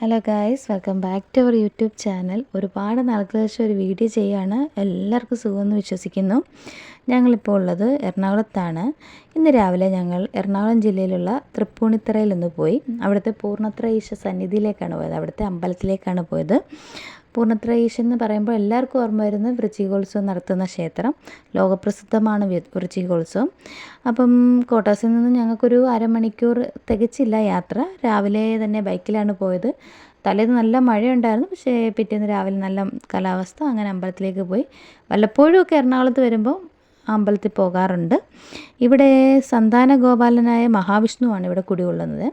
Hello guys welcome back to our YouTube channel ഒരുപാട് നാൾക്ക് ഒരു വീഡിയോ ചെയ്യാണ് എല്ലാവർക്കും സുഖമെന്ന് വിശ്വസിക്കുന്നു. ഞങ്ങളിപ്പോൾ ഉള്ളത് എറണാകുളത്താണ്. ഇന്ന് രാവിലെ ഞങ്ങൾ എറണാകുളം ജില്ലയിലുള്ള തൃപ്പൂണിത്തറയിൽ നിന്ന് പോയി. അവിടുത്തെ പൂർണത്ര ഈശ സന്നിധിയിലേക്കാണ് പോയത്. അവിടുത്തെ അമ്പലത്തിലേക്കാണ് പോയത്. പൂർണത്ര ഈശൻ എന്ന് പറയുമ്പോൾ എല്ലാവർക്കും ഓർമ്മ വരുന്നത് വൃശ്ചികോത്സവം നടത്തുന്ന ക്ഷേത്രം. ലോകപ്രസിദ്ധമാണ് വൃശ്ചികോത്സവം. അപ്പം കോട്ടാസിൽ നിന്ന് ഞങ്ങൾക്കൊരു അരമണിക്കൂർ തികച്ചില്ല യാത്ര. രാവിലെ തന്നെ ബൈക്കിലാണ് പോയത്. തലേന്ന് നല്ല മഴയുണ്ടായിരുന്നു. പക്ഷേ പിറ്റേന്ന് രാവിലെ നല്ല കാലാവസ്ഥ. അങ്ങനെ അമ്പലത്തിലേക്ക് പോയി. വല്ലപ്പോഴും ഒക്കെ എറണാകുളത്ത് വരുമ്പോൾ അമ്പലത്തിൽ പോകാറുണ്ട്. ഇവിടെ സന്താന ഗോപാലനായ മഹാവിഷ്ണുവാണ് ഇവിടെ കുടികൊള്ളുന്നത്.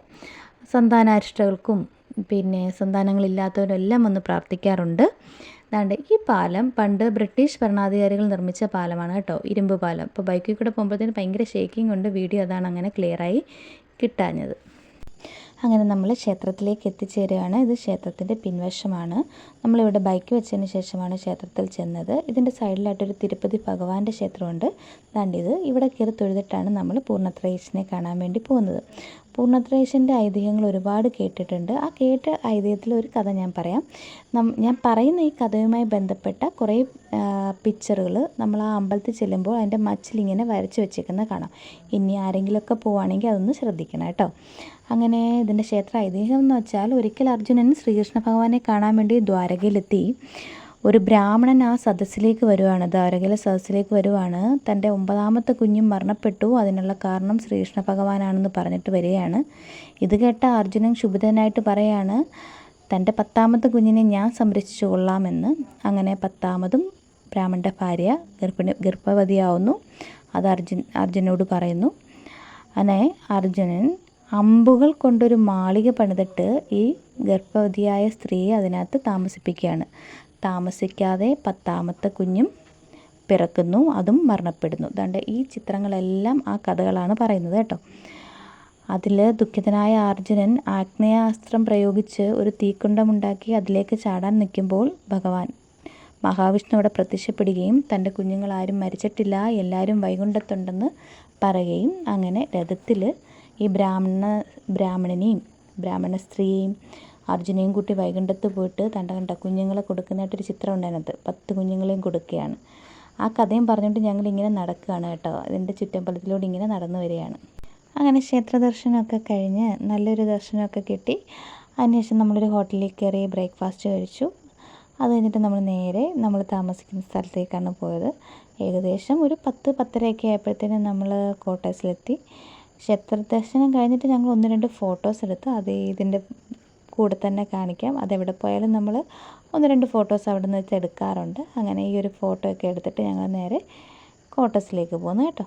സന്താനാരിഷ്ടകൾക്കും പിന്നെ സന്താനങ്ങളില്ലാത്തവരെല്ലാം വന്ന് പ്രാർത്ഥിക്കാറുണ്ട്. അതാണ്ട് ഈ പാലം പണ്ട് ബ്രിട്ടീഷ് ഭരണാധികാരികൾ നിർമ്മിച്ച പാലമാണ് കേട്ടോ ഇരുമ്പ് പാലം. ഇപ്പോൾ ബൈക്കിൽ കൂടെ പോകുമ്പോഴത്തേന് ഭയങ്കര ഷേക്കിംഗ് ഉണ്ട് വീഡിയോ അതാണ് അങ്ങനെ ക്ലിയറായി കിട്ടാഞ്ഞത്. അങ്ങനെ നമ്മൾ ക്ഷേത്രത്തിലേക്ക് എത്തിച്ചേരുകയാണ്. ഇത് ക്ഷേത്രത്തിന്റെ പിൻവശമാണ്. നമ്മളിവിടെ ബൈക്ക് വെച്ചതിന് ശേഷമാണ് ക്ഷേത്രത്തിൽ ചെന്നത്. ഇതിന്റെ സൈഡിലായിട്ടൊരു തിരുപ്പതി ഭഗവാന്റെ ക്ഷേത്രമുണ്ട്. ദാണ്ടിത് ഇവിടെ കയറി തൊഴുതിട്ടാണ് നമ്മൾ പൂർണത്രയീശനെ കാണാൻ വേണ്ടി പോകുന്നത്. പൂർണത്രയീശന്റെ ഐതിഹ്യങ്ങൾ ഒരുപാട് കേട്ടിട്ടുണ്ട്. ആ കേട്ട ഐതിഹ്യത്തിൽ ഒരു കഥ ഞാൻ പറയാം. ഞാൻ പറയുന്ന ഈ കഥയുമായി ബന്ധപ്പെട്ട കുറേ പിക്ചറുകൾ നമ്മൾ ആ അമ്പലത്തിൽ ചെല്ലുമ്പോൾ അതിന്റെ മച്ചിലിങ്ങനെ വരച്ച് വെച്ചേക്കുന്നത് കാണാം. ഇനി ആരെങ്കിലുമൊക്കെ പോവുകയാണെങ്കിൽ അതൊന്ന് ശ്രദ്ധിക്കണം കേട്ടോ. അങ്ങനെ ഇതിന്റെ ക്ഷേത്ര ഐതിഹ്യം എന്ന് വെച്ചാൽ ഒരിക്കൽ അർജുനൻ ശ്രീകൃഷ്ണ ഭഗവാനെ കാണാൻ വേണ്ടി ദ്വാരകയിലെത്തി. ഒരു ബ്രാഹ്മണൻ ആ സദസ്സിലേക്ക് വരുവാണ് ദ്വാരകയിലെ സദസ്സിലേക്ക് വരുവാണ്. തന്റെ ഒമ്പതാമത്തെ കുഞ്ഞും മരണപ്പെട്ടു. അതിനുള്ള കാരണം ശ്രീകൃഷ്ണ ഭഗവാനാണെന്ന് പറഞ്ഞിട്ട് വരികയാണ്. ഇത് കേട്ട അർജുനൻ ക്ഷുഭിതനായിട്ട് പറയാണ് തന്റെ പത്താമത്തെ കുഞ്ഞിനെ ഞാൻ സംരക്ഷിച്ചു കൊള്ളാമെന്ന്. അങ്ങനെ പത്താമതും ബ്രാഹ്മണന്റെ ഭാര്യ ഗർഭിണി ഗർഭവതിയാവുന്നു. അത് അർജുൻ അർജുനോട് പറയുന്നു. അങ്ങനെ അർജുനൻ അമ്പുകൾ കൊണ്ടൊരു മാളിക പണിതിട്ട് ഈ ഗർഭവതിയായ സ്ത്രീയെ അതിനകത്ത് താമസിപ്പിക്കുകയാണ്. താമസിക്കാതെ പത്താമത്തെ കുഞ്ഞും പിറക്കുന്നു അതും മരണപ്പെടുന്നു. അതുകൊണ്ട് ഈ ചിത്രങ്ങളെല്ലാം ആ കഥകളാണ് പറയുന്നത് കേട്ടോ. അതിൽ ദുഃഖിതനായ അർജുനൻ ആഗ്നേയാസ്ത്രം പ്രയോഗിച്ച് ഒരു തീക്കുണ്ടമുണ്ടാക്കി അതിലേക്ക് ചാടാൻ നിൽക്കുമ്പോൾ ഭഗവാൻ മഹാവിഷ്ണു അവിടെ പ്രത്യക്ഷപ്പെടുകയും തന്റെ കുഞ്ഞുങ്ങളാരും മരിച്ചിട്ടില്ല എല്ലാവരും വൈകുണ്ഠത്തുണ്ടെന്ന് പറയുകയും അങ്ങനെ രഥത്തിൽ ഈ ബ്രാഹ്മണ ബ്രാഹ്മണനെയും ബ്രാഹ്മണ സ്ത്രീയെയും അർജുനെയും കൂട്ടി വൈകുണ്ഠത്ത് പോയിട്ട് തന്റെ കണ്ട കുഞ്ഞുങ്ങളെ കൊടുക്കുന്നതായിട്ടൊരു ചിത്രം ഉണ്ടായിരുന്നത് പത്ത് കുഞ്ഞുങ്ങളെയും കൊടുക്കുകയാണ്. ആ കഥയും പറഞ്ഞുകൊണ്ട് ഞങ്ങൾ ഇങ്ങനെ നടക്കുകയാണ് കേട്ടോ. അതിന്റെ ചുറ്റമ്പലത്തിലൂടെ ഇങ്ങനെ നടന്നു വരികയാണ്. അങ്ങനെ ക്ഷേത്ര ദർശനമൊക്കെ കഴിഞ്ഞ് നല്ലൊരു ദർശനമൊക്കെ കിട്ടി. അതിനുശേഷം നമ്മളൊരു ഹോട്ടലിൽ കയറി ബ്രേക്ക്ഫാസ്റ്റ് കഴിച്ചു. അത് കഴിഞ്ഞിട്ട് നമ്മൾ നേരെ നമ്മൾ താമസിക്കുന്ന സ്ഥലത്തേക്കാണ് പോയത്. ഏകദേശം ഒരു പത്ത് പത്തരയൊക്കെ ആയപ്പോഴത്തേനും നമ്മൾ കോട്ടേഴ്സിലെത്തി. ക്ഷേത്ര ദർശനം കഴിഞ്ഞിട്ട് ഞങ്ങൾ ഒന്ന് രണ്ട് ഫോട്ടോസ് എടുത്ത് അത് ഇതിന്റെ കൂടെ തന്നെ കാണിക്കാം. അതെവിടെ പോയാലും നമ്മൾ ഒന്ന് രണ്ട് ഫോട്ടോസ് അവിടെ നിന്ന് എടുക്കാറുണ്ട്. അങ്ങനെ ഈ ഒരു ഫോട്ടോ ഒക്കെ എടുത്തിട്ട് ഞങ്ങൾ നേരെ കോട്ടേഴ്സിലേക്ക് പോകുന്നു കേട്ടോ.